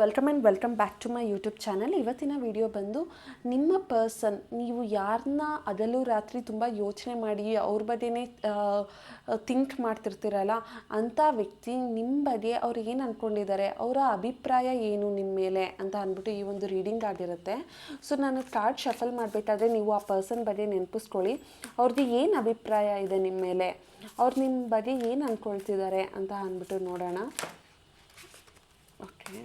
Welcome and welcome back to my YouTube channel ಇವತ್ತಿನ video ಬಂದು ನಿಮ್ಮ ಪರ್ಸನ್ ನೀವು ಯಾರನ್ನ ಅದಲ್ಲೂ ರಾತ್ರಿ ತುಂಬ ಯೋಚನೆ ಮಾಡಿ ಅವ್ರ ಬಗ್ಗೆನೇ ಥಿಂಕ್ ಮಾಡ್ತಿರ್ತೀರಲ್ಲ ಅಂಥ ವ್ಯಕ್ತಿ ನಿಮ್ಮ ಬಗ್ಗೆ ಅವ್ರು ಏನು ಅಂದ್ಕೊಂಡಿದ್ದಾರೆ ಅವರ ಅಭಿಪ್ರಾಯ ಏನು ನಿಮ್ಮ ಮೇಲೆ ಅಂತ ಅಂದ್ಬಿಟ್ಟು ಈ ಒಂದು ರೀಡಿಂಗ್ ಆಗಿರುತ್ತೆ. ಸೊ ನಾನು ಕಾರ್ಡ್ ಶಫಲ್ ಮಾಡಬೇಕಾದ್ರೆ ನೀವು ಆ ಪರ್ಸನ್ ಬಗ್ಗೆ ನೆನಪಿಸ್ಕೊಳ್ಳಿ. ಅವ್ರದ್ದು ಏನು ಅಭಿಪ್ರಾಯ ಇದೆ ನಿಮ್ಮ ಮೇಲೆ, ಅವ್ರು ನಿಮ್ಮ ಬಗ್ಗೆ ಏನು ಅಂದ್ಕೊಳ್ತಿದ್ದಾರೆ ಅಂತ ಅಂದ್ಬಿಟ್ಟು ನೋಡೋಣ. ಓಕೆ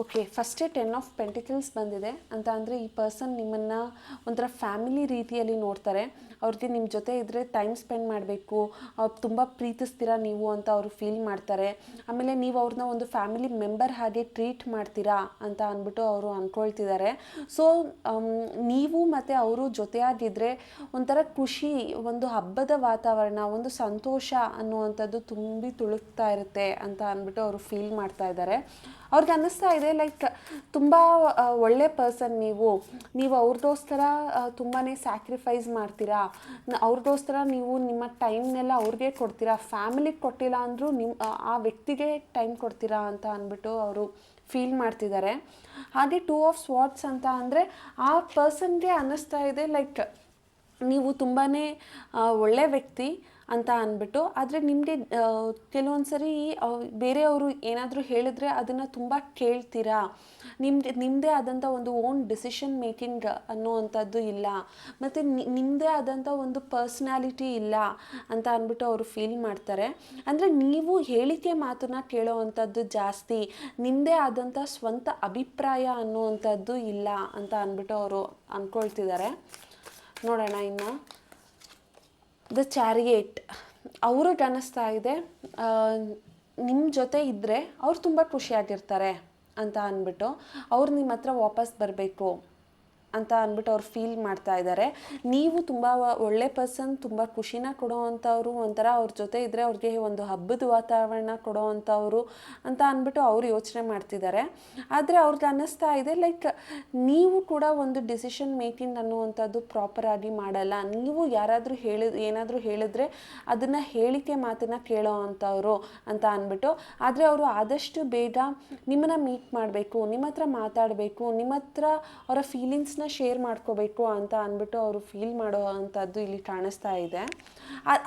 ಓಕೆ ಫಸ್ಟೇ ಟೆನ್ ಆಫ್ ಪೆಂಟಿಕಲ್ಸ್ ಬಂದಿದೆ. ಅಂತ ಅಂದರೆ ಈ ಪರ್ಸನ್ ನಿಮ್ಮನ್ನು ಒಂಥರ ಫ್ಯಾಮಿಲಿ ರೀತಿಯಲ್ಲಿ ನೋಡ್ತಾರೆ. ಅವ್ರಿಗೆ ನಿಮ್ಮ ಜೊತೆ ಇದ್ದರೆ ಟೈಮ್ ಸ್ಪೆಂಡ್ ಮಾಡಬೇಕು, ಅವ್ರು ತುಂಬ ಪ್ರೀತಿಸ್ತೀರಾ ನೀವು ಅಂತ ಅವರು ಫೀಲ್ ಮಾಡ್ತಾರೆ. ಆಮೇಲೆ ನೀವು ಅವ್ರನ್ನ ಒಂದು ಫ್ಯಾಮಿಲಿ ಮೆಂಬರ್ ಹಾಗೆ ಟ್ರೀಟ್ ಮಾಡ್ತೀರಾ ಅಂತ ಅಂದ್ಬಿಟ್ಟು ಅವರು ಅಂದ್ಕೊಳ್ತಿದ್ದಾರೆ. ಸೊ ನೀವು ಮತ್ತು ಅವರು ಜೊತೆಯಾಗಿದ್ದರೆ ಒಂಥರ ಖುಷಿ, ಒಂದು ಹಬ್ಬದ ವಾತಾವರಣ, ಒಂದು ಸಂತೋಷ ಅನ್ನುವಂಥದ್ದು ತುಂಬಿ ತುಳುಕ್ತಾ ಇರುತ್ತೆ ಅಂತ ಅಂದ್ಬಿಟ್ಟು ಅವರು ಫೀಲ್ ಮಾಡ್ತಾ ಇದ್ದಾರೆ. ಅವ್ರಿಗೆ ಅನ್ನಿಸ್ತಾ ಇದೆ ಲೈಕ್ ತುಂಬ ಒಳ್ಳೆ ಪರ್ಸನ್ ನೀವು. ನೀವು ಅವ್ರಿಗೋಸ್ಕರ ತುಂಬಾ ಸ್ಯಾಕ್ರಿಫೈಸ್ ಮಾಡ್ತೀರಾ. ಅವ್ರಿಗೋಸ್ಕರ ನೀವು ನಿಮ್ಮ ಟೈಮ್ನೆಲ್ಲ ಅವ್ರಿಗೆ ಕೊಡ್ತೀರಾ? ಫ್ಯಾಮಿಲಿಗೆ ಕೊಟ್ಟಿಲ್ಲ ಅಂದರೂ ನಿಮ್ಮ ಆ ವ್ಯಕ್ತಿಗೆ ಟೈಮ್ ಕೊಡ್ತೀರಾ ಅಂತ ಅಂದ್ಬಿಟ್ಟು ಅವರು ಫೀಲ್ ಮಾಡ್ತಿದ್ದಾರೆ ಹಾಗೆ ಟೂ ಆಫ್ ಸ್ವಾಟ್ಸ್ ಅಂತ ಅಂದರೆ ಆ ಪರ್ಸನ್ಗೆ ಅನ್ನಿಸ್ತಾ ಇದೆ ಲೈಕ್ ನೀವು ತುಂಬಾ ಒಳ್ಳೆ ವ್ಯಕ್ತಿ ಅಂತ ಅಂದ್ಬಿಟ್ಟು, ಆದರೆ ನಿಮಗೆ ಕೆಲವೊಂದು ಸರಿ ಬೇರೆಯವರು ಏನಾದರೂ ಹೇಳಿದ್ರೆ ಅದನ್ನು ತುಂಬ ಕೇಳ್ತೀರಾ? ನಿಮ್ದು ನಿಮ್ಮದೇ ಆದಂಥ ಒಂದು ಓನ್ ಡಿಸಿಷನ್ ಮೇಕಿಂಗ್ ಅನ್ನೋವಂಥದ್ದು ಇಲ್ಲ. ಮತ್ತು ನಿಮ್ಮದೇ ಆದಂಥ ಒಂದು ಪರ್ಸ್ನಾಲಿಟಿ ಇಲ್ಲ ಅಂತ ಅಂದ್ಬಿಟ್ಟು ಅವರು ಫೀಲ್ ಮಾಡ್ತಾರೆ. ಅಂದರೆ ನೀವು ಹೇಳಿಕೆ ಮಾತನ್ನ ಕೇಳೋವಂಥದ್ದು ಜಾಸ್ತಿ ನಿಮ್ಮದೇ ಆದಂಥ ಸ್ವಂತ ಅಭಿಪ್ರಾಯ ಅನ್ನೋವಂಥದ್ದು ಇಲ್ಲ ಅಂತ ಅಂದ್ಬಿಟ್ಟು ಅವರು ಅಂದ್ಕೊಳ್ತಿದ್ದಾರೆ ನೋಡೋಣ ಇನ್ನು. The chariot. ಅವರು ಅನ್ನಿಸ್ತಾ ಇದೆ ನಿಮ್ಮ ಜೊತೆ ಇದ್ದರೆ ಅವ್ರು ತುಂಬ ಖುಷಿಯಾಗಿರ್ತಾರೆ ಅಂತ ಅಂದ್ಬಿಟ್ಟು ಅವ್ರು ನಿಮ್ಮ ಹತ್ರ ವಾಪಸ್ ಬರಬೇಕು. ಅಂತ ಅಂದ್ಬಿಟ್ಟು ಅವ್ರು ಫೀಲ್ ಮಾಡ್ತಾ ಇದ್ದಾರೆ ನೀವು ತುಂಬ ಒಳ್ಳೆ ಪರ್ಸನ್ ತುಂಬ ಖುಷಿನ ಕೊಡೋವಂಥವ್ರು, ಒಂಥರ ಅವ್ರ ಜೊತೆ ಇದ್ದರೆ ಅವ್ರಿಗೆ ಒಂದು ಹಬ್ಬದ ವಾತಾವರಣ ಕೊಡೋವಂಥವ್ರು ಅಂತ ಅಂದ್ಬಿಟ್ಟು ಅವ್ರು ಯೋಚನೆ ಮಾಡ್ತಿದ್ದಾರೆ ಆದರೆ ಅವ್ರಿಗೆ ಅನ್ನಿಸ್ತಾ ಇದೆ ಲೈಕ್ ನೀವು ಕೂಡ ಒಂದು ಡಿಸಿಷನ್ ಮೇಕಿಂಗ್ ಅನ್ನುವಂಥದ್ದು ಪ್ರಾಪರಾಗಿ ಮಾಡಲ್ಲ. ನೀವು ಯಾರಾದರೂ ಹೇಳಿ, ಏನಾದರೂ ಹೇಳಿದ್ರೆ ಅದನ್ನು ಹೇಳಿಕೆ ಮಾತನ್ನು ಕೇಳೋ ಅಂಥವ್ರು ಅಂತ ಅಂದ್ಬಿಟ್ಟು. ಆದರೆ ಅವರು ಆದಷ್ಟು ಬೇಗ ನಿಮ್ಮನ್ನ ಮೀಟ್ ಮಾಡಬೇಕು ನಿಮ್ಮ ಹತ್ರ ಮಾತಾಡಬೇಕು ನಿಮ್ಮ ಹತ್ರ ಅವರ ಫೀಲಿಂಗ್ಸ್ನ ಶೇರ್ ಮಾಡ್ಕೋಬೇಕು ಅಂತ ಅಂದ್ಬಿಟ್ಟು ಅವರು ಫೀಲ್ ಮಾಡೋ ಅಂಥದ್ದು ಇಲ್ಲಿ ಕಾಣಿಸ್ತಾ ಇದೆ.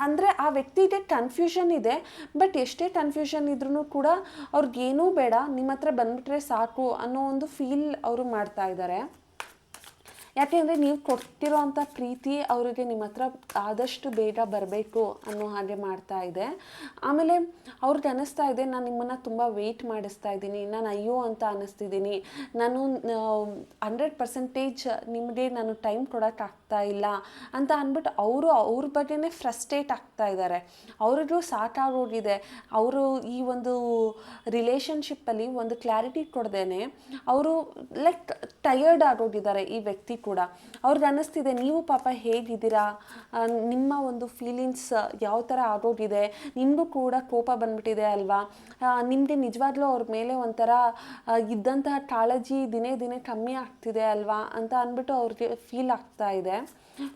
ಅಂದರೆ ಆ ವ್ಯಕ್ತಿಗೆ ಕನ್ಫ್ಯೂಷನ್ ಇದೆ ಬಟ್ ಎಷ್ಟೇ ಕನ್ಫ್ಯೂಷನ್ ಇದ್ರೂ ಕೂಡ ಅವ್ರಿಗೇನೂ ಬೇಡ ನಿಮ್ಮ ಹತ್ರ ಬಂದ್ಬಿಟ್ರೆ ಸಾಕು ಅನ್ನೋ ಒಂದು ಫೀಲ್ ಅವರು ಮಾಡ್ತಾ ಇದ್ದಾರೆ. ಯಾಕೆಂದರೆ ನೀವು ಕೊಡ್ತಿರೋ ಅಂಥ ಪ್ರೀತಿ ಅವರಿಗೆ ನಿಮ್ಮ ಹತ್ರ ಆದಷ್ಟು ಬೇಗ ಬರಬೇಕು ಅನ್ನೋ ಹಾಗೆ ಮಾಡ್ತಾ ಇದೆ. ಆಮೇಲೆ ಅವ್ರಿಗೆ ಅನ್ನಿಸ್ತಾ ಇದೆ, ನಾನು ನಿಮ್ಮನ್ನು ತುಂಬ ವೆಯ್ಟ್ ಮಾಡಿಸ್ತಾ ಇದ್ದೀನಿ, ನಾನು ಅಯ್ಯೋ ಅಂತ ಅನ್ನಿಸ್ತಿದ್ದೀನಿ. ನಾನು ಹಂಡ್ರೆಡ್ ಪರ್ಸೆಂಟೇಜ್ ನಿಮಗೆ ನಾನು ಟೈಮ್ ಕೊಡೋಕ್ಕಾಗ್ತಾ ಇಲ್ಲ ಅಂತ ಅಂದ್ಬಿಟ್ಟು ಅವರು ಅವ್ರ ಬಗ್ಗೆನೇ ಫ್ರಸ್ಟ್ರೇಟ್ ಆಗ್ತಾ ಇದ್ದಾರೆ ಅವ್ರಿಗೂ ಸಾಕಾಗೋಗಿದೆ. ಅವರು ಈ ಒಂದು ರಿಲೇಷನ್ಶಿಪ್ಪಲ್ಲಿ ಒಂದು ಕ್ಲಾರಿಟಿ ಕೊಡ್ದೇನೆ ಅವರು ಲೈಕ್ ಟಯರ್ಡ್ ಆಗೋಗಿದ್ದಾರೆ ಈ ವ್ಯಕ್ತಿ ಕೂಡ. ಅವ್ರಿಗೆ ಅನ್ನಿಸ್ತಿದೆ ನೀವು ಪಾಪ ಹೇಗಿದ್ದೀರಾ? ನಿಮ್ಮ ಒಂದು ಫೀಲಿಂಗ್ಸ್ ಯಾವ ಥರ ಆಗೋಗಿದೆ? ನಿಮಗೂ ಕೂಡ ಕೋಪ ಬಂದ್ಬಿಟ್ಟಿದೆ ಅಲ್ವಾ? ನಿಮಗೆ ನಿಜವಾಗ್ಲೂ ಅವ್ರ ಮೇಲೆ ಒಂಥರ ಇದ್ದಂತಹ ಕಾಳಜಿ ದಿನೇ ದಿನೇ ಕಮ್ಮಿ ಆಗ್ತಿದೆ ಅಲ್ವಾ? ಅಂತ ಅಂದ್ಬಿಟ್ಟು ಅವ್ರಿಗೆ ಫೀಲ್ ಆಗ್ತಾ ಇದೆ.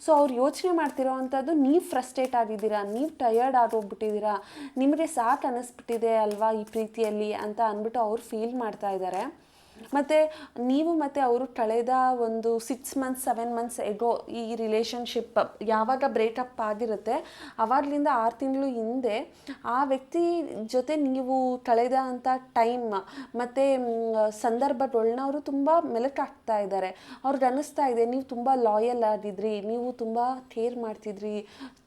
ಸೊ ಅವ್ರು ಯೋಚನೆ ಮಾಡ್ತಿರೋ ಅಂಥದ್ದು, ನೀವು ಫ್ರಸ್ಟ್ರೇಟ್ ಆಗಿದ್ದೀರಾ? ನೀವು ಟಯರ್ಡ್ ಆಗೋಗ್ಬಿಟ್ಟಿದ್ದೀರಾ? ನಿಮಗೆ ಸಾಕು ಅನ್ನಿಸ್ಬಿಟ್ಟಿದೆ ಅಲ್ವಾ ಈ ಪ್ರೀತಿಯಲ್ಲಿ? ಅಂತ ಅಂದ್ಬಿಟ್ಟು ಅವ್ರು ಫೀಲ್ ಮಾಡ್ತಾ ಇದ್ದಾರೆ. ಮತ್ತು ನೀವು ಮತ್ತು ಅವರು ಕಳೆದ ಒಂದು six months seven months ago ಈ ರಿಲೇಷನ್ಶಿಪ್ ಯಾವಾಗ ಬ್ರೇಕಪ್ ಆಗಿರುತ್ತೆ ಆವಾಗಲಿಂದ ಆರು ತಿಂಗಳು ಹಿಂದೆ ಆ ವ್ಯಕ್ತಿ ಜೊತೆ ನೀವು ಕಳೆದ ಅಂಥ ಟೈಮ್ ಮತ್ತು ಸಂದರ್ಭಗಳನ್ನ ಅವರು ತುಂಬ ಮೆಲುಕಾಗ್ತಾ ಇದ್ದಾರೆ. ಅವ್ರಿಗೆ ಅನ್ನಿಸ್ತಾ ಇದೆ, ನೀವು ತುಂಬ ಲಾಯಲ್ ಆಗಿದ್ರಿ, ನೀವು ತುಂಬ ಕೇರ್ ಮಾಡ್ತಿದ್ರಿ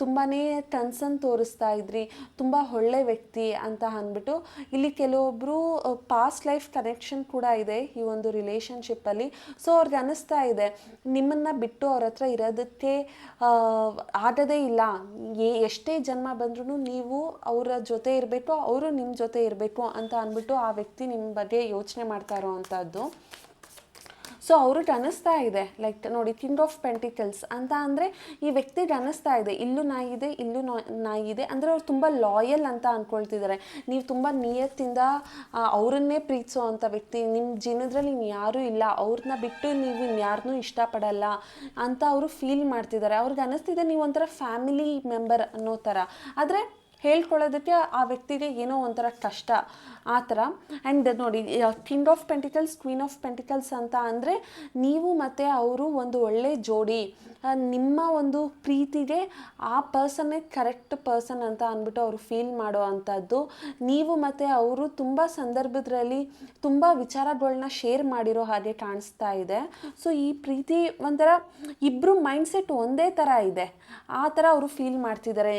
ತುಂಬಾ ಕನ್ಸನ್ ತೋರಿಸ್ತಾ ಇದ್ರಿ, ತುಂಬ ಒಳ್ಳೆ ವ್ಯಕ್ತಿ ಅಂತ ಅಂದ್ಬಿಟ್ಟು ಇಲ್ಲಿ ಕೆಲವೊಬ್ಬರು ಪಾಸ್ಟ್ ಲೈಫ್ ಕನೆಕ್ಷನ್ ಕೂಡ ಇದೆ. ಈ ಒಂದು ರಿಲೇಷನ್ಶಿಪ್ಪಲ್ಲಿ ಸೊ ಅವ್ರಿಗೆ ಅನ್ನಿಸ್ತಾ ಇದೆ, ನಿಮ್ಮನ್ನು ಬಿಟ್ಟು ಅವ್ರ ಹತ್ರ ಇರೋದಕ್ಕೆ ಆಗದೇ ಇಲ್ಲ. ಎಷ್ಟೇ ಜನ್ಮ ಬಂದ್ರೂ ನೀವು ಅವರ ಜೊತೆ ಇರಬೇಕು, ಅವರು ನಿಮ್ಮ ಜೊತೆ ಇರಬೇಕು ಅಂತ ಅಂದ್ಬಿಟ್ಟು ಆ ವ್ಯಕ್ತಿ ನಿಮ್ಮ ಬಗ್ಗೆ ಯೋಚನೆ ಮಾಡ್ತಾ ಇರೋವಂಥದ್ದು ಸೊ ಅವರು ಅನ್ನಿಸ್ತಾ ಇದೆ. ಲೈಕ್ ನೋಡಿ ಕಿಂಗ್ ಆಫ್ ಪೆಂಟಿಕಲ್ಸ್ ಅಂತ ಅಂದರೆ, ಈ ವ್ಯಕ್ತಿ ಅನ್ನಿಸ್ತಾ ಇದೆ. ಇಲ್ಲೂ ನಾಯಿದೆ ಇಲ್ಲೂ ನಾಯಿದೆ ಅಂದರೆ, ಅವ್ರು ತುಂಬ ಲಾಯಲ್ ಅಂತ ಅಂದ್ಕೊಳ್ತಿದ್ದಾರೆ ನೀವು ತುಂಬ ನಿಯತ್ತಿಂದ ಅವರನ್ನೇ ಪ್ರೀತಿಸೋ ಅಂಥ ವ್ಯಕ್ತಿ ನಿಮ್ಮ ಜೀವನದಲ್ಲಿ ಯಾರೂ ಇಲ್ಲ. ಅವ್ರನ್ನ ಬಿಟ್ಟು ನೀವು ಇನ್ಯಾರನ್ನೂ ಇಷ್ಟಪಡಲ್ಲ ಅಂತ ಅವರು ಫೀಲ್ ಮಾಡ್ತಿದ್ದಾರೆ. ಅವ್ರಿಗೆ ಅನ್ನಿಸ್ತಿದೆ ನೀವು ಒಂಥರ ಫ್ಯಾಮಿಲಿ ಮೆಂಬರ್ ಅನ್ನೋ ಥರ. ಆದರೆ ಹೇಳ್ಕೊಳ್ಳೋದಕ್ಕೆ ಆ ವ್ಯಕ್ತಿಗೆ ಏನೋ ಒಂಥರ ಕಷ್ಟ. ಆ ಥರ. ಆ್ಯಂಡ್ ನೋಡಿ king of pentacles queen of pentacles ಅಂತ ಅಂದರೆ ನೀವು ಮತ್ತು ಅವರು ಒಂದು ಒಳ್ಳೆ ಜೋಡಿ. ನಿಮ್ಮ ಒಂದು ಪ್ರೀತಿಗೆ ಆ ಪರ್ಸನ್ನೇ ಕರೆಕ್ಟ್ ಪರ್ಸನ್ ಅಂತ ಅಂದ್ಬಿಟ್ಟು ಅವರು ಫೀಲ್ ಮಾಡೋ ಅಂಥದ್ದು. ನೀವು ಮತ್ತು ಅವರು ತುಂಬ ಸಂದರ್ಭದಲ್ಲಿ ತುಂಬ ವಿಚಾರಗಳನ್ನ ಶೇರ್ ಮಾಡಿರೋ ಹಾಗೆ ಕಾಣಿಸ್ತಾ ಇದೆ. ಸೊ ಈ ಪ್ರೀತಿ ಒಂಥರ ಇಬ್ಬರು ಮೈಂಡ್ಸೆಟ್ ಒಂದೇ ಥರ ಇದೆ. ಆ ಥರ ಅವರು ಫೀಲ್ ಮಾಡ್ತಿದ್ದಾರೆ.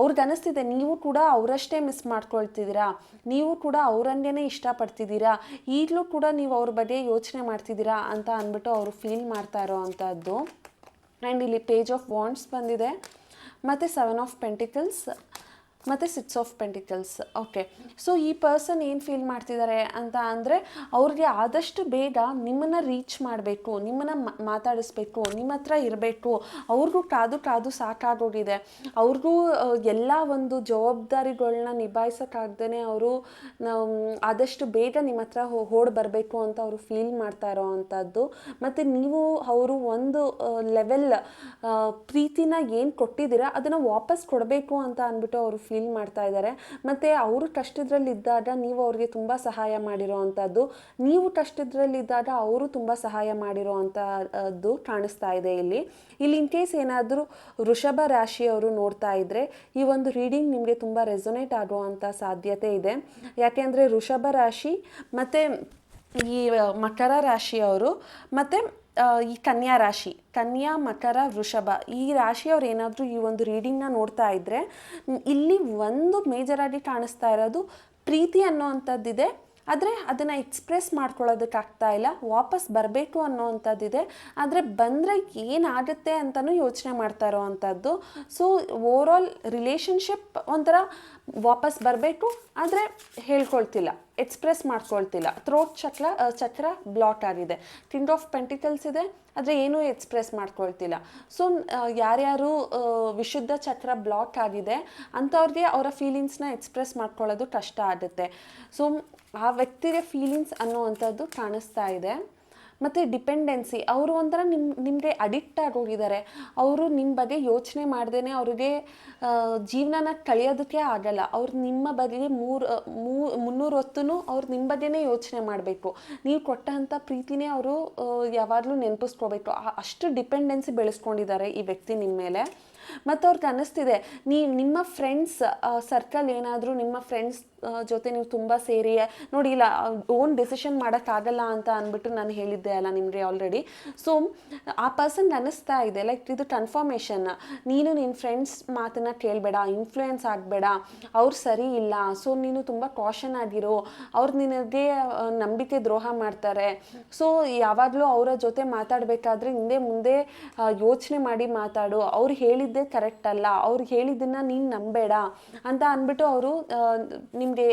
ಅವ್ರಿಗೆ ಅನ್ನಿಸ್ತಿದೆ ನೀವು ಕೂಡ ಅವರಷ್ಟೇ ಮಿಸ್ ಮಾಡ್ಕೊಳ್ತಿದ್ದೀರಾ? ನೀವು ಕೂಡ ಅವರನ್ನೇ ಇಷ್ಟಪಡ್ತಿದ್ದೀರಾ? ಈಗಲೂ ಕೂಡ ನೀವು ಅವ್ರ ಬಗ್ಗೆ ಯೋಚನೆ ಮಾಡ್ತಿದ್ದೀರಾ ಅಂತ ಅಂದ್ಬಿಟ್ಟು ಅವರು ಫೀಲ್ ಮಾಡ್ತಾ ಇರೋ ಅಂಥದ್ದು. ಆ್ಯಂಡ್ ಇಲ್ಲಿ ಪೇಜ್ ಆಫ್ ವಾಂಡ್ಸ್ ಬಂದಿದೆ. ಮತ್ತು ಸೆವೆನ್ ಆಫ್ ಪೆಂಟಿಕಲ್ಸ್ ಮತ್ತು six of pentacles okay so ಈ ಪರ್ಸನ್ ಏನು ಫೀಲ್ ಮಾಡ್ತಿದ್ದಾರೆ ಅಂತ ಅಂದರೆ, ಅವ್ರಿಗೆ ಆದಷ್ಟು ಬೇಗ ನಿಮ್ಮನ್ನು ರೀಚ್ ಮಾಡಬೇಕು, ನಿಮ್ಮನ್ನು ಮಾತಾಡಿಸ್ಬೇಕು, ನಿಮ್ಮ ಹತ್ರ ಇರಬೇಕು. ಅವ್ರಿಗೂ ಕಾದು ಕಾದು ಸಾಕಾಗೋಗಿದೆ. ಅವ್ರಿಗೂ ಎಲ್ಲ ಒಂದು ಜವಾಬ್ದಾರಿಗಳನ್ನ ನಿಭಾಯಿಸೋಕ್ಕಾಗ್ದೇ ಅವರು ಆದಷ್ಟು ಬೇಗ ನಿಮ್ಮ ಹತ್ರ ಓಡ್ ಬರಬೇಕು ಅಂತ ಅವರು ಫೀಲ್ ಮಾಡ್ತಾ ಇರೋ ಅಂಥದ್ದು ಮತ್ತು ನೀವು ಅವರು ಒಂದು ಲೆವೆಲ್ ಪ್ರೀತಿನ ಏನು ಕೊಟ್ಟಿದ್ದೀರಾ, ಅದನ್ನು ವಾಪಸ್ ಕೊಡಬೇಕು ಅಂತ ಅಂದ್ಬಿಟ್ಟು ಅವರು ಫೀಲ್ ಮಾಡ್ತಾ ಇದ್ದಾರೆ ಮತ್ತು ಅವರು ಕಷ್ಟದಲ್ಲಿದ್ದಾಗ ನೀವು ಅವ್ರಿಗೆ ತುಂಬ ಸಹಾಯ ಮಾಡಿರೋ ಅಂಥದ್ದು ನೀವು ಕಷ್ಟದಲ್ಲಿದ್ದಾಗ ಅವರು ತುಂಬ ಸಹಾಯ ಮಾಡಿರೋ ಅಂಥದ್ದು ಕಾಣಿಸ್ತಾ ಇದೆ ಇಲ್ಲಿ. ಇಲ್ಲಿ ಇನ್ ಕೇಸ್ ಏನಾದರೂ ವೃಷಭ ರಾಶಿಯವರು ನೋಡ್ತಾ ಇದ್ದರೆ ಈ ಒಂದು ರೀಡಿಂಗ್ ನಿಮಗೆ ತುಂಬ ರೆಸೊನೇಟ್ ಆಗುವಂಥ ಸಾಧ್ಯತೆ ಇದೆ. ಯಾಕೆಂದರೆ ವೃಷಭ ರಾಶಿ, ಮತ್ತು ಈ ಮಕರ ರಾಶಿಯವರು, ಮತ್ತು ಈ ಕನ್ಯಾ ರಾಶಿ, ಕನ್ಯಾ, ಮಕರ, ವೃಷಭ, ಈ ರಾಶಿಯವ್ರು ಏನಾದರೂ ಈ ಒಂದು ರೀಡಿಂಗ್ನ ನೋಡ್ತಾ ಇದ್ದರೆ ಇಲ್ಲಿ ಒಂದು ಮೇಜರಾಗಿ ಕಾಣಿಸ್ತಾ ಇರೋದು ಪ್ರೀತಿ ಅನ್ನೋ ಅಂಥದ್ದಿದೆ ಆದರೆ ಅದನ್ನು ಎಕ್ಸ್ಪ್ರೆಸ್ ಮಾಡ್ಕೊಳ್ಳೋದಕ್ಕಾಗ್ತಾ ಇಲ್ಲ, ವಾಪಸ್ ಬರಬೇಕು ಅನ್ನೋವಂಥದ್ದಿದೆ. ಆದರೆ ಬಂದರೆ ಏನಾಗುತ್ತೆ ಅಂತಲೂ ಯೋಚನೆ ಮಾಡ್ತಾ ಇರೋವಂಥದ್ದು. ಸೊ ಓವರಾಲ್ ರಿಲೇಷನ್ಶಿಪ್ ಒಂಥರ ವಾಪಸ್ ಬರಬೇಕು, ಆದರೆ ಹೇಳ್ಕೊಳ್ತಿಲ್ಲ ಎಕ್ಸ್ಪ್ರೆಸ್ ಮಾಡ್ಕೊಳ್ತಿಲ್ಲ. ಥ್ರೋಟ್ ಚಕ್ರ ಚಕ್ರ ಬ್ಲಾಕ್ ಆಗಿದೆ. ಕಿಂಗ್ ಆಫ್ ಪೆಂಟಿಕಲ್ಸ್ ಇದೆ, ಆದರೆ ಏನೂ ಎಕ್ಸ್ಪ್ರೆಸ್ ಮಾಡ್ಕೊಳ್ತಿಲ್ಲ. ಸೊ ಯಾರ್ಯಾರು ವಿಶುದ್ಧ ಚಕ್ರ ಬ್ಲಾಕ್ ಆಗಿದೆ, ಅಂಥವ್ರಿಗೆ ಅವರ ಫೀಲಿಂಗ್ಸ್ನ ಎಕ್ಸ್ಪ್ರೆಸ್ ಮಾಡ್ಕೊಳ್ಳೋದು ಕಷ್ಟ ಆಗುತ್ತೆ. ಸೊ ಆ ವ್ಯಕ್ತಿಗೆ ಫೀಲಿಂಗ್ಸ್ ಅನ್ನುವಂಥದ್ದು ಕಾಣಿಸ್ತಾ ಇದೆ. ಮತ್ತು ಡಿಪೆಂಡೆನ್ಸಿ ಅವರು ಒಂಥರ ನಿಮ್ಮ ನಿಮಗೆ ಅಡಿಕ್ಟ್ ಆಗೋಗಿದ್ದಾರೆ ಅವರು ನಿಮ್ಮ ಬಗ್ಗೆ ಯೋಚನೆ ಮಾಡ್ದೇ ಅವ್ರಿಗೆ ಜೀವನನ ಕಳೆಯೋದಕ್ಕೆ ಆಗಲ್ಲ. ಅವ್ರು ನಿಮ್ಮ ಬಗ್ಗೆ ಮೂರು ಮೂ, ಮುನ್ನೂರು ಹೊತ್ತೂ ಅವ್ರು ನಿಮ್ಮ ಬಗ್ಗೆನೇ ಯೋಚನೆ ಮಾಡಬೇಕು. ನೀವು ಕೊಟ್ಟಂಥ ಪ್ರೀತಿನೇ ಅವರು ಯಾವಾಗಲೂ ನೆನಪಿಸ್ಕೋಬೇಕು. ಅಷ್ಟು ಡಿಪೆಂಡೆನ್ಸಿ ಬೆಳೆಸ್ಕೊಂಡಿದ್ದಾರೆ ಈ ವ್ಯಕ್ತಿ ನಿಮ್ಮ ಮೇಲೆ. ಮತ್ತು ಅವ್ರಿಗೆ ಅನ್ನಿಸ್ತಿದೆ. ನೀ ನಿಮ್ಮ ಫ್ರೆಂಡ್ಸ್ ಸರ್ಕಲ್ ಏನಾದರೂ ನಿಮ್ಮ ಫ್ರೆಂಡ್ಸ್ ಜೊತೆ ನೀವು ತುಂಬ ಸೇರಿ, ನೋಡಿ ಇಲ್ಲ ಓನ್ ಡಿಸಿಷನ್ ಮಾಡೋಕ್ಕಾಗಲ್ಲ ಅಂತ ಅಂದ್ಬಿಟ್ಟು ನಾನು ಹೇಳಿದ್ದೆ ಅಲ್ಲ ನಿಮಗೆ ಆಲ್ರೆಡಿ ಸೊ ಆ ಪರ್ಸನ್ ಅನ್ನಿಸ್ತಾ ಇದೆ ಲೈಕ್ ಇದು ಕನ್ಫರ್ಮೇಷನ್ ನೀನು ನಿನ್ನ ಫ್ರೆಂಡ್ಸ್ ಮಾತನ್ನ ಕೇಳಬೇಡ ಇನ್ಫ್ಲೂಯೆನ್ಸ್ ಆಗಬೇಡ, ಅವ್ರು ಸರಿ ಇಲ್ಲ ಸೊ ನೀನು ತುಂಬ ಕಾಷನ್ ಆಗಿರೋ, ಅವ್ರು ನಿನಗೆ ನಂಬಿಕೆ ದ್ರೋಹ ಮಾಡ್ತಾರೆ. ಸೊ ಯಾವಾಗಲೂ ಅವರ ಜೊತೆ ಮಾತಾಡಬೇಕಾದ್ರೆ ಹಿಂದೆ ಮುಂದೆ ಯೋಚನೆ ಮಾಡಿ ಮಾತಾಡು. ಅವ್ರು ಹೇಳಿದ್ದೇ ಕರೆಕ್ಟ್ ಅಲ್ಲ. ಅವ್ರು ಹೇಳಿದ್ದನ್ನು ನೀನು ನಂಬೇಡ ಅಂತ ಅಂದ್ಬಿಟ್ಟು ಅವರು ನಿಮಗೆ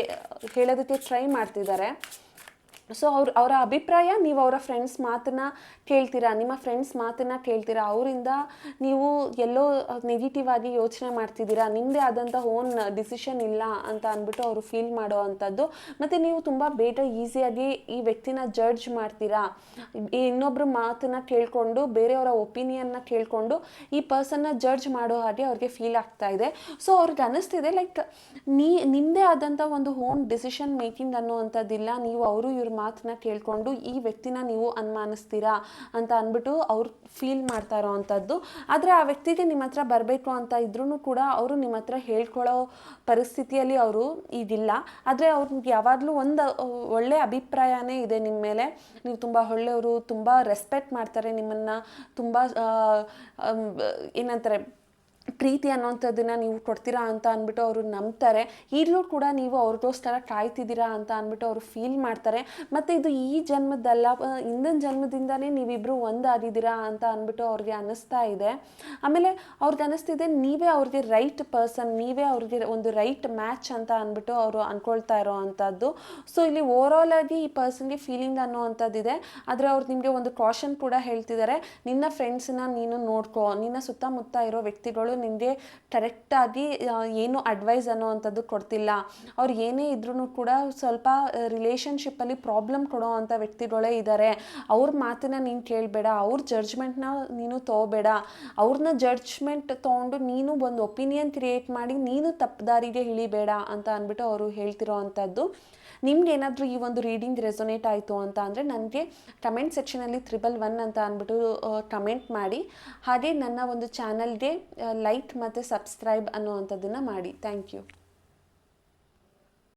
ಹೇಳೋದಕ್ಕೆ ಟ್ರೈ ಮಾಡ್ತಿದ್ದಾರೆ. ಸೊ ಅವ್ರ, ಅವರ ಅಭಿಪ್ರಾಯ, ನೀವು ಅವರ ಫ್ರೆಂಡ್ಸ್ ಮಾತನ್ನ ಕೇಳ್ತೀರಾ? ನಿಮ್ಮ ಫ್ರೆಂಡ್ಸ್ ಮಾತನ್ನ ಕೇಳ್ತೀರಾ? ಅವರಿಂದ ನೀವು ಎಲ್ಲೋ ನೆಗೆಟಿವ್ ಆಗಿ ಯೋಚನೆ ಮಾಡ್ತಿದ್ದೀರಾ? ನಿಮ್ಮದೇ ಆದಂಥ ಓನ್ ಡಿಸಿಷನ್ ಇಲ್ಲ ಅಂತ ಅಂದ್ಬಿಟ್ಟು ಅವರು ಫೀಲ್ ಮಾಡೋ ಅಂಥದ್ದು. ಮತ್ತು ನೀವು ತುಂಬ ಬೇಗ ಈಸಿಯಾಗಿ ಈ ವ್ಯಕ್ತಿನ ಜಡ್ಜ್ ಮಾಡ್ತೀರಾ? ಇನ್ನೊಬ್ಬರ ಮಾತನ್ನ ಕೇಳಿಕೊಂಡು, ಬೇರೆಯವರ ಒಪಿನಿಯನ್ನ ಕೇಳಿಕೊಂಡು ಈ ಪರ್ಸನ್ನ ಜಡ್ಜ್ ಮಾಡೋ ಹಾಗೆ ಅವ್ರಿಗೆ ಫೀಲ್ ಆಗ್ತಾ ಇದೆ. ಸೊ ಅವ್ರಿಗೆ ಅನ್ನಿಸ್ತಿದೆ ಲೈಕ್ ನೀ ನಿಮ್ಮದೇ ಆದಂಥ ಒಂದು ಹೋಮ್ ಡಿಸಿಷನ್ ಮೇಕಿಂಗ್ ಅನ್ನುವಂಥದ್ದಿಲ್ಲ. ನೀವು ಅವರು ಇವ್ರ ಮಾತನ್ನ ಕೇಳಿಕೊಂಡು ಈ ವ್ಯಕ್ತಿನ ನೀವು ಅನುಮಾನಿಸ್ತೀರಾ ಅಂತ ಅಂದ್ಬಿಟ್ಟು ಅವ್ರು ಫೀಲ್ ಮಾಡ್ತಾ ಇರೋ ಅಂಥದ್ದು ಆದರೆ ಆ ವ್ಯಕ್ತಿಗೆ ನಿಮ್ಮ ಹತ್ರ ಬರಬೇಕು ಅಂತ ಇದ್ರೂ ಕೂಡ ಅವರು ನಿಮ್ಮ ಹತ್ರ ಹೇಳ್ಕೊಳ್ಳೋ ಪರಿಸ್ಥಿತಿಯಲ್ಲಿ ಅವರು ಈಗಿಲ್ಲ ಆದರೆ ಅವ್ರಿಗೆ ಯಾವಾಗಲೂ ಒಂದು ಒಳ್ಳೆಯ ಅಭಿಪ್ರಾಯನೇ ಇದೆ ನಿಮ್ಮ ಮೇಲೆ. ನೀವು ತುಂಬ ಒಳ್ಳೆಯವರು, ತುಂಬ ರೆಸ್ಪೆಕ್ಟ್ ಮಾಡ್ತಾರೆ ನಿಮ್ಮನ್ನು, ತುಂಬ ಏನಂತಾರೆ ಪ್ರೀತಿ ಅನ್ನೋಂಥದ್ದನ್ನ ನೀವು ಕೊಡ್ತೀರಾ ಅಂತ ಅಂದ್ಬಿಟ್ಟು ಅವರು ನಂಬ್ತಾರೆ. ಈಗಲೂ ಕೂಡ ನೀವು ಅವ್ರಿಗೋಸ್ಕರ ಕಾಯ್ತಿದ್ದೀರಾ ಅಂತ ಅಂದ್ಬಿಟ್ಟು ಅವರು ಫೀಲ್ ಮಾಡ್ತಾರೆ. ಮತ್ತು ಇದು ಈ ಜನ್ಮದಲ್ಲ ಹಿಂದಿನ ಜನ್ಮದಿಂದನೇ ನೀವಿಬ್ಬರು ಒಂದಾಗಿದ್ದೀರಾ ಅಂತ ಅಂದ್ಬಿಟ್ಟು ಅವ್ರಿಗೆ ಅನ್ನಿಸ್ತಾ ಇದೆ. ಆಮೇಲೆ ಅವ್ರಿಗೆ ಅನ್ನಿಸ್ತಿದೆ, ನೀವೇ ಅವ್ರಿಗೆ ರೈಟ್ ಪರ್ಸನ್ ನೀವೇ ಅವ್ರಿಗೆ ಒಂದು ರೈಟ್ ಮ್ಯಾಚ್ ಅಂತ ಅಂದ್ಬಿಟ್ಟು ಅವರು ಅಂದ್ಕೊಳ್ತಾ ಇರೋ ಅಂಥದ್ದು. ಸೊ ಇಲ್ಲಿ ಓವರಾಲ್ ಆಗಿ ಈ ಪರ್ಸನ್ಗೆ ಫೀಲಿಂಗ್ ಅನ್ನೋವಂಥದ್ದಿದೆ. ಆದರೆ ಅವ್ರು ನಿಮಗೆ ಒಂದು ಕಾಷನ್ ಕೂಡ ಹೇಳ್ತಿದ್ದಾರೆ. ನಿನ್ನ ಫ್ರೆಂಡ್ಸನ್ನ ನೀನು ನೋಡ್ಕೋ. ನಿನ್ನ ಸುತ್ತಮುತ್ತ ಇರೋ ವ್ಯಕ್ತಿಗಳು ನಿನಗೆ ಕರೆಕ್ಟಾಗಿ ಏನು ಅಡ್ವೈಸ್ ಅನ್ನೋವಂಥದ್ದು ಕೊಡ್ತಿಲ್ಲ. ಅವ್ರು ಏನೇ ಇದ್ರೂ ಕೂಡ ಸ್ವಲ್ಪ ರಿಲೇಷನ್ಶಿಪ್ಪಲ್ಲಿ ಪ್ರಾಬ್ಲಮ್ ಕೊಡೋ ಅಂಥ ವ್ಯಕ್ತಿಗಳೇ ಇದ್ದಾರೆ ಅವ್ರ ಮಾತನ್ನ ನೀನು ಕೇಳಬೇಡ, ಅವ್ರ ಜಡ್ಜ್ಮೆಂಟ್ನ ನೀನು ತೊಗೋಬೇಡ. ಅವ್ರನ್ನ ಜಡ್ಜ್ಮೆಂಟ್ ತೊಗೊಂಡು ನೀನು ಒಂದು ಒಪಿನಿಯನ್ ಕ್ರಿಯೇಟ್ ಮಾಡಿ, ನೀನು ತಪ್ಪು ದಾರಿಗೆ ಇಳಿಬೇಡ ಅಂತ ಅಂದ್ಬಿಟ್ಟು ಅವರು ಹೇಳ್ತಿರೋ ಅಂಥದ್ದು ನಿಮ್ಗೆ ಏನಾದರೂ ಈ ಒಂದು ರೀಡಿಂಗ್ ರೆಸೊನೇಟ್ ಆಯಿತು ಅಂತ ಅಂದರೆ ನನಗೆ ಕಮೆಂಟ್ ಸೆಕ್ಷನಲ್ಲಿ ತ್ರಿಬಲ್ ಒನ್ ಅಂತ ಅಂದ್ಬಿಟ್ಟು ಕಮೆಂಟ್ ಮಾಡಿ. ಹಾಗೆ ನನ್ನ ಒಂದು ಚಾನಲ್ಗೆ ಲೈಕ್ ಮತ್ತು ಸಬ್ಸ್ಕ್ರೈಬ್ ಅನ್ನುವಂಥದ್ದನ್ನು ಮಾಡಿ. Thank you.